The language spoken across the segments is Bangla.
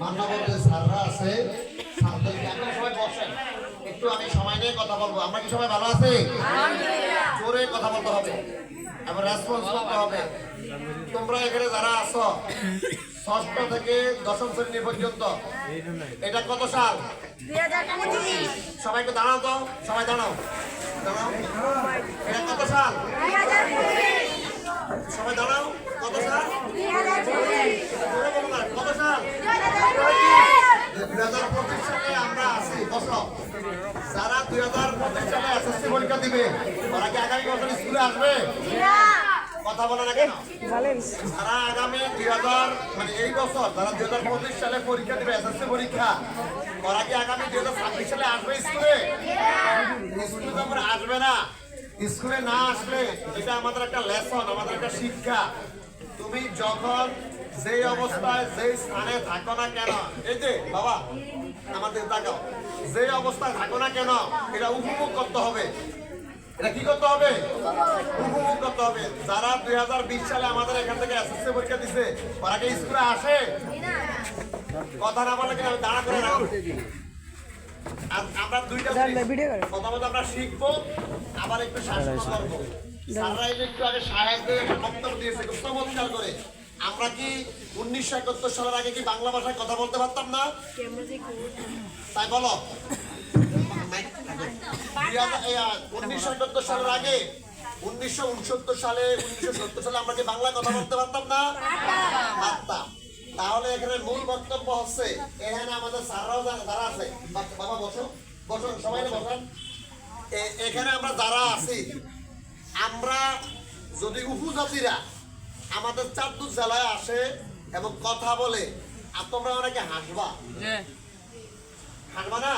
মান্যবর যে স্যাররা আছে। স্যারদেরকে আপনারা সবাই বসেন। একটু আমি সময় নিয়ে কথা বলব। আমরা কি সবাই ভালো আছি? জোরে কথা বলতে হবে। এবং রেসপন্স করতে হবে। তোমরা এখানে যারা আছো ষষ্ঠ থেকে দশম শ্রেণি পর্যন্ত এটা কত সাল? সবাই একটু দাঁড়াও তো। সবাই দাঁড়াও। দাঁড়াও। এটা কত সাল? সবাই দাঁড়াও। কত সাল জোরে বলো না, কত সাল দুই হাজার পঁচিশ সালে আমরা আছি বসো যারা দুই হাজার পঁচিশ সালে এসএসসি পরীক্ষা দিবে। ওরা আগামী বছর স্কুলে আসবে। কথা বলে না। যারা আগামী দুই হাজার মানে এই বছর যারা দুই হাজার পঁচিশ সালে পরীক্ষা দিবে, এসএসসি পরীক্ষা। ওরা আগামী দুই হাজার ছাব্বিশ সালে আসবে স্কুলে। স্কুলে তো আসবে না। স্কুলে না আসলে এটা আমাদের একটা লেসন আমাদের একটা শিক্ষা। তুমি যখন যেই অবস্থায়, যেই স্থানে থাকো না কেন, এই যে, বাবা আমাদের তাকাও। যে অবস্থায় থাকো না কেন এটা উপভোগ করতে হবে। এটা কি করতে হবে? উপভোগ করতে হবে। যারা দুই সালে আমাদের এখান থেকে এসএসসি পরীক্ষা দিছে ওরা কি স্কুলে আসে? কথা না বললে কিন্তু আমি দাঁড়া করে আম- আমরা দুইটা জিনিস- প্রথমত আমরা শিখব আবার একটু শাসন করব। স্যাররা একটু আগে একটা বক্তব্য দিয়েছে চমৎকার করে। আমরা কি উনিশশো একাত্তর সালের আগে কি বাংলা ভাষায় কথা বলতে পারতাম না? তাই বলো। উনিশশো একাত্তর সালের আগে, উনিশশো উনসত্তর সালে, উনিশশো সত্তর সালে আমরা কি বাংলা কথা বলতে পারতাম না? পারতাম। তাহলে এখানে মূল বক্তব্য হচ্ছে, এখানে আমাদের স্যাররাও যারা আছে বাবা বসো বসুন সবাই বসেন। এখানে আমরা যারা আছি, আমরা যদি উপজাতিরা আমাদের চারদুর জেলায় আসে এবং কথা বলে। আর তোমরা অনেকে হাসবা হাসবা না?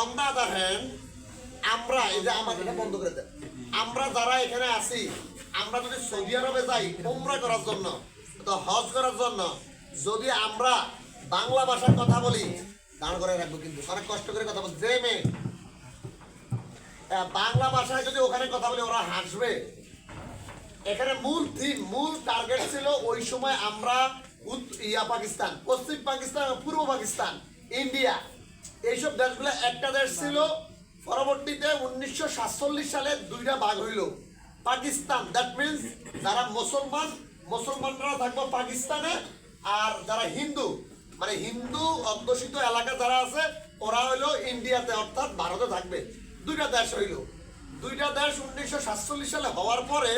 অন দা আদার হ্যান্ড আমরা এই যে আমাদের বন্ধ করে দেন আমরা যারা এখানে আছি আমরা যদি সৌদি আরবে যাই উমরা করার জন্য তো হজ করার জন্য যদি আমরা বাংলা ভাষায় কথা বলি দাঁড় করে রাখব কিন্তু অনেক কষ্ট করে কথা বল যে মেয়ে বাংলা ভাষায় যদি ওখানে কথা বলি ওরা হাসবে। এখানে মূল থিম মূল টার্গেট ছিল ওই সময় আমরা ইয়া পাকিস্তান, পশ্চিম পাকিস্তান পূর্ব পাকিস্তান, ইন্ডিয়া। এইসব দেশগুলো একটা দেশ ছিল। পরবর্তীতে উনিশশো সাতচল্লিশ সালে দুইটা ভাগ হইল। পাকিস্তান দ্যাট মিনস যারা মুসলমান, মুসলমানরা থাকব পাকিস্তানে আর যারা হিন্দু মানে হিন্দু অধ্যুষিত এলাকা যারা আছে, ওরা হইল ইন্ডিয়াতে, অর্থাৎ ভারতে থাকবে। দুইটা দেশ হইল। দুইটা দেশ উনিশশো সাতচল্লিশ সালে হওয়ার পরে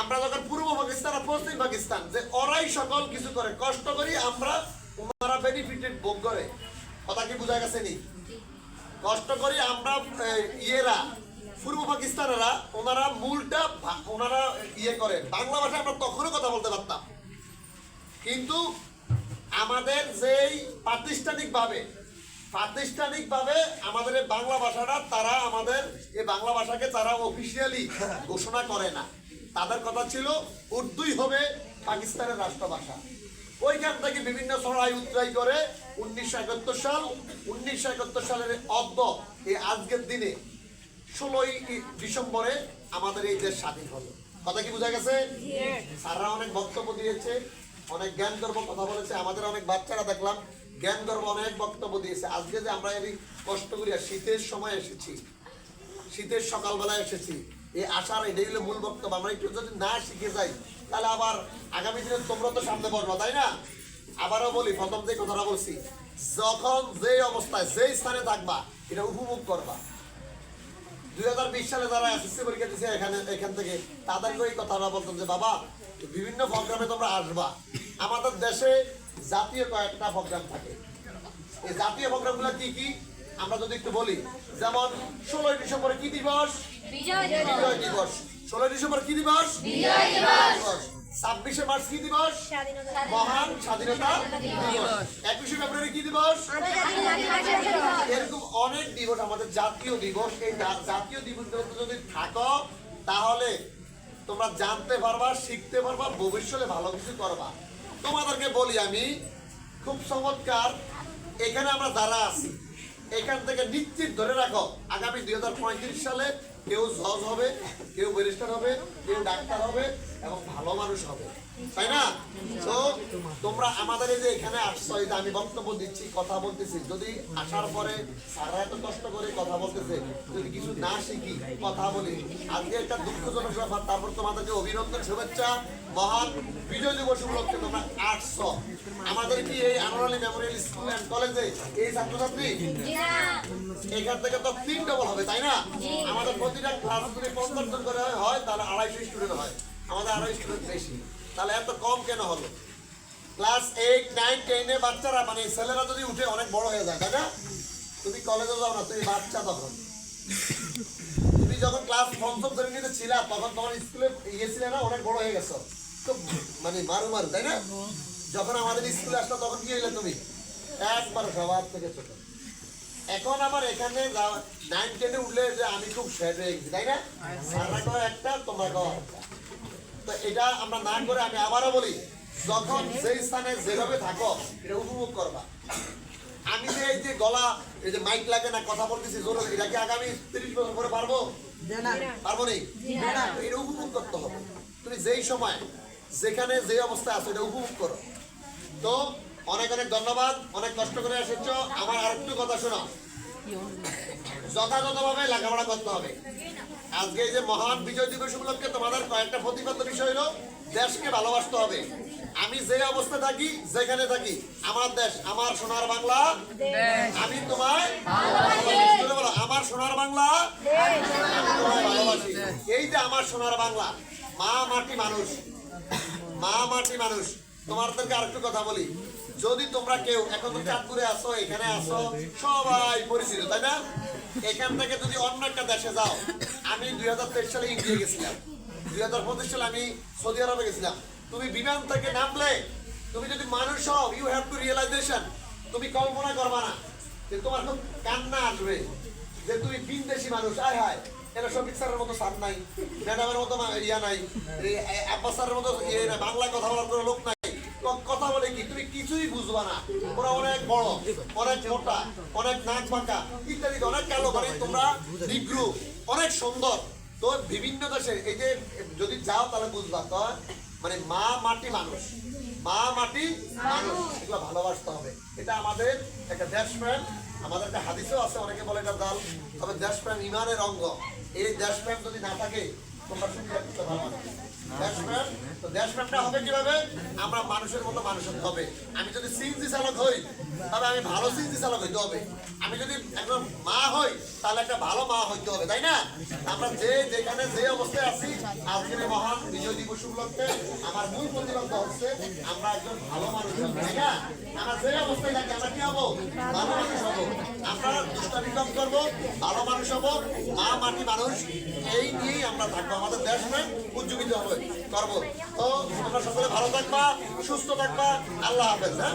আমরা যখন পূর্ব পাকিস্তান আর পশ্চিম পাকিস্তান, যে ওরাই সকল কিছু করে, কষ্ট করি, আমরা ওনারা বেনিফিটেড ভোগ করে। কথা কি বোঝা গেছে নি? কষ্ট করি আমরা ইয়েরা, পূর্ব পাকিস্তানেরা ওনারা মূলটা ওনারা ইয়ে করে। বাংলা ভাষায় আমরা তখনও কথা বলতে পারতাম। কিন্তু আমাদের যেই প্রাতিষ্ঠানিকভাবে প্রাতিষ্ঠানিকভাবে আমাদের বাংলা ভাষাটা, তারা আমাদের, এই বাংলা ভাষাকে তারা অফিসিয়ালি ঘোষণা করে না। তাদের কথা ছিল, উর্দুই হবে পাকিস্তানের রাষ্ট্রভাষা। ওইখান থেকে বিভিন্ন ছড়াই উত্তরাই করে উনিশশো একাত্তর সাল, উনিশশো একাত্তর সালের অদ্য এই আজকের দিনে ষোলোই ডিসেম্বরে আমাদের এই দেশ স্বাধীন হলো। কথা কি বোঝা গেছে? স্যাররা অনেক বক্তব্য দিয়েছে, অনেক জ্ঞান গর্ব কথা বলেছে, আমাদের অনেক বাচ্চারা দেখলাম জ্ঞান গর্ব অনেক বক্তব্য দিয়েছে। আজকে যে আমরা এই কষ্ট করি শীতের সময় এসেছি, শীতের সকালবেলায় এসেছি এই আসার এটাই হলো মূল বক্তব্য, আমরা একটু যদি না শিখে যাই, তাহলে আবার আগামী দিনে তোমরা তো সামনে বসবা, তাই না? আবারও বলি, প্রথম যে কথাটা বলছি, যখন যে অবস্থায়, যেই স্থানে থাকবা, এটা উপভোগ করবা। দুই হাজার বিশ সালে যারা এসএসসি পরীক্ষা দিচ্ছে এখানে, এখান থেকে তাদেরকে ওই কথাটা বলতাম যে, বাবা, বিভিন্ন প্রোগ্রামে তোমরা আসবা। আমাদের দেশে জাতীয় কয়েকটা প্রোগ্রাম থাকে। এই জাতীয় প্রোগ্রামগুলো কি কি? আমরা যদি একটু বলি, যেমন ষোলোই ডিসেম্বরে কি দিবস? বিজয় দিবস। ডিসেম্বর কি দিবস? বিজয় দিবস। ছাব্বিশে মার্চ কি দিবস? মহান স্বাধীনতা দিবস। একুশে ফেব্রুয়ারি কি দিবস? এরকম অনেক দিবস আমাদের জাতীয় দিবস। এই জাতীয় দিবসগুলোতে যদি থাকো তাহলে তোমরা জানতে পারবা শিখতে পারবা ভবিষ্যতে ভালো কিছু করবা। তোমাদেরকে বলি আমি খুব চমৎকার এখানে আমরা যারা আছি এখান থেকে নিশ্চিত ধরে রাখো আগামী দুই হাজার পঁয়ত্রিশ সালে কেউ জজ হবে কেউ ব্যারিস্টার হবে কেউ ডাক্তার হবে এবং ভালো মানুষ হবে। তাই না? তো তোমরা আমাদের এই যে এখানে আসছো এই যে আমি বক্তব্য দিচ্ছি কথা বলতেছি। যদি আসার পরে সারা এত কষ্ট করে কথা বলতেছে যদি কিছু না শিখি কথা বলি আজকে একটা দুঃখজনক ব্যাপার। তারপর তোমাদেরকে অভিনন্দন শুভেচ্ছা মহান বিজয় দিবস উপলক্ষে তোমরা আমাদের কি এই আনোয়ালি মেমোরিয়াল স্কুল অ্যান্ড কলেজে এই ছাত্রছাত্রী? এখান থেকে তো তিন ডবল হবে তাই না? আমাদের প্রতিটা ক্লাস যদি পঞ্চাশ জন করে হয় তাহলে আড়াইশো স্টুডেন্ট হয়। আমাদের আড়াই স্টুডেন্ট বেশি। তাহলে এত কম কেন হলো? ক্লাস এইট নাইন টেনে বাচ্চারা মানে ছেলেরা যদি উঠে অনেক বড় হয়ে যায় তাই না? তুমি কলেজে যাও না তুমি বাচ্চা তখন। তুমি যখন ক্লাস পঞ্চম শ্রেণীতে ছিলা তখন তোমার স্কুলে ইয়ে না অনেক বড় হয়ে গেছো। তো মানে মারু মারু তাই না? যখন আমাদের স্কুলে আসলো তখন কি হইলে তুমি? একবার সবার থেকে ছোট। এখন আমার এখানে নাইন টেনে উঠলে যে আমি খুব সেট হয়ে গেছি তাই না সারা একটা তোমরা একটা। তো এটা আমরা না করে আমি আবারও বলি যখন যেই স্থানে যেভাবে থাকো এটা উপভোগ করবা। আমি যে এই যে গলা এই যে মাইক লাগে না কথা বলতেছি জোর এটা কি আগামী তিরিশ বছর পরে পারব? পারব নি? এটা উপভোগ করতে হবে। তুমি যেই সময় যেখানে যে অবস্থায় আছো এটা উপভোগ করো। তো অনেক অনেক ধন্যবাদ অনেক কষ্ট করে এসেছ। আমার আরেকটু কথা শোনো যথাযথভাবে লেখাপড়া করতে হবে। আজকে যে মহান বিজয় দিবস উপলক্ষে তোমাদের কয়েকটা প্রতিবদ্ধ বিষয় হলো দেশকে ভালোবাসতে হবে। আমি যে অবস্থা থাকি যেখানে থাকি আমার দেশ আমার সোনার বাংলা। আমি তোমায় আমার সোনার বাংলা? ভালোবাসি। এই যে আমার সোনার বাংলা মা মাটি মানুষ। মা মাটি মানুষ। তোমাদেরকে আরেকটু কথা বলি। যদি তোমরা কেউ এখন তো চাঁদপুরে আসো এখানে আসো সবাই পরিচিত তাই না? এখান থেকে যদি অন্য একটা দেশে যাও আমি দুই হাজার তেইশ সালে ইন্ডিয়া গেছিলাম। দুই হাজার পঁচিশ সালে আমি সৌদি আরবে গেছিলাম। তুমি বিমান থেকে নামলে তুমি যদি মানুষ হও ইউ হ্যাভ টু রিয়েলাইজেশন তুমি কল্পনা করবা না যে তোমার খুব কান্না আসবে যে তুমি বিনদেশি মানুষ আয় হায় এটা শফিক স্যারের মতো স্যার নাই ম্যাডামের মতো ইয়া নাই আব্বাস স্যারের মতো ইয়ে বাংলা কথা বলার কোনো লোক নাই। কিছুই বুঝবা না। ওরা অনেক বড়, অনেক মোটা, অনেক নাক ইত্যাদি, অনেক কালো তোমরা নিগ্রু, অনেক সুন্দর। তো বিভিন্ন দেশে এই যে যদি যাও তাহলে বুঝবা, তো মানে মা মাটি মানুষ, মা মাটি মানুষ, এগুলো ভালোবাসতে হবে। এটা আমাদের একটা দেশপ্রেম আমাদের একটা হাদিসও আছে, অনেকে বলে এটা দাল, তবে দেশপ্রেম ইমানের অঙ্গ। এই দেশপ্রেম যদি না থাকে হবে কীভাবে? আমরা মানুষের মতো মানুষ হবে। আমি যদি সিএনজি চালক হই তবে আমি ভালো সিএনজি চালক হইতে হবে। আমি যদি একজন মা হই, তাহলে একটা ভালো মা হইতে হবে, তাই না? আমরা যে যেখানে যে অবস্থায় আছি আজকের মহান বিজয় দিবস উপলক্ষে আমার মূল প্রতিবন্ধ হচ্ছে আমরা একজন ভালো মানুষ হব, তাই না? আমরা যে অবস্থায় থাকি, আমরা কি হব? ভালো মানুষ হব। আমরা দুষ্টামি কম করব, ভালো মানুষ হব, মা মাটি মানুষ। এই নিয়েই আমরা থাকব, আমাদের দেশ উজ্জীবিত হবে, করব। তো তোমরা সকলে ভালো থাকবা, সুস্থ থাকবা, আল্লাহ হাফেজ হ্যাঁ?